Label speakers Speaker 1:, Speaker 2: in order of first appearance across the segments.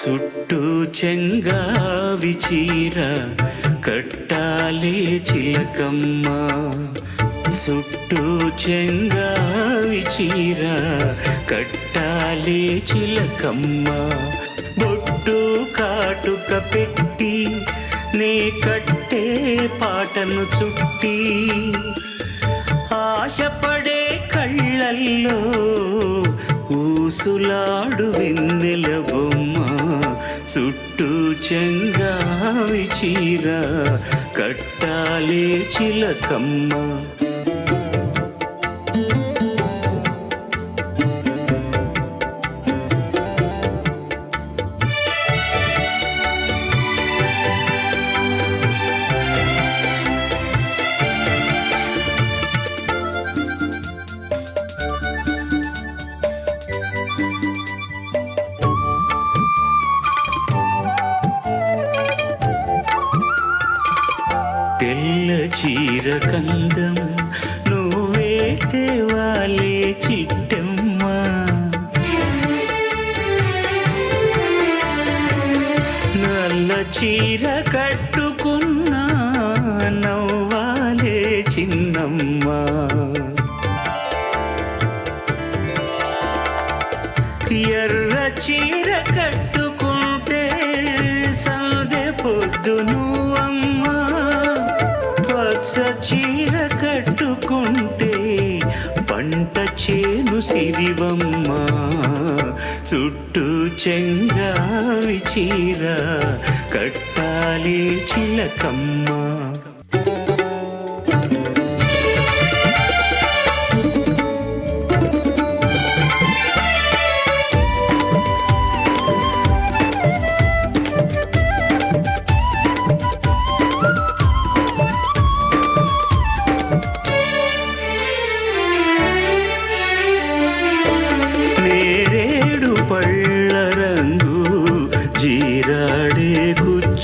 Speaker 1: చుట్టూ చెంగావి చీర కట్టాలే చిలకమ్మ. చుట్టూ చెంగావి చీర కట్టాలే చిలకమ్మ. బొట్టు కాటుక పెట్టి నే కట్టే పాటను చుట్టి ఆశపడే కళ్ళల్లో ఊసులాడు వెన్నెల చుట్టూ చెంగావి చీర కట్టాలే చిలకమ్మ. తెల్ల చీర కందం నువ్వే తేవాలే చిట్టమ్మ. నల్ల చీర కట్టుకున్నా నవ్వాలే చిన్నమ్మ. ఎర్ర చీర కట్టు పచ్చ చీర కట్టుకుంటే పంట చేను సిరివమ్మ. చుట్టూ చెంగావి చీర కట్టాలి చిలకమ్మ.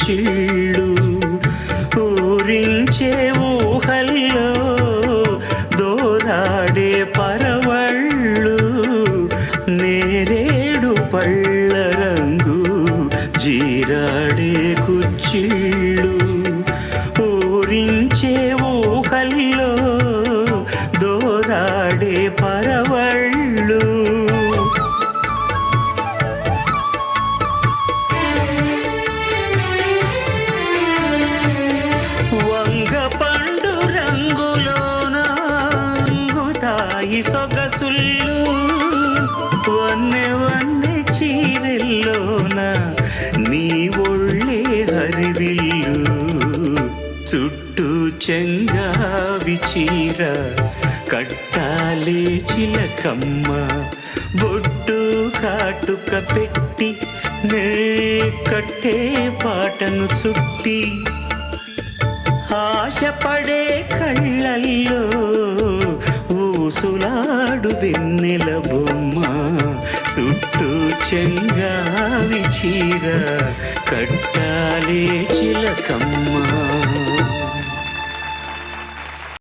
Speaker 1: కుచ్చిళ్ళు ఊరించే ఊహల్లో దోరాడే పరవళ్ళు నేరేడు పళ్ళ రంగు జీరాడే కుచ్చిళ్ళు. ఊరించే ఊహల్లో హరివిల్లు చుట్టూ చెంగావి చీర కట్టాలే చిలకమ్మ బొట్టు కాటుక పెట్టి నే కట్టే పాటను చుట్టి ఆశపడే కళ్ళల్లో ఊసులాడు వెన్నెల బొమ్మ చుట్టూ చెంగావి చీర కట్టాలే చిలకమ్మా.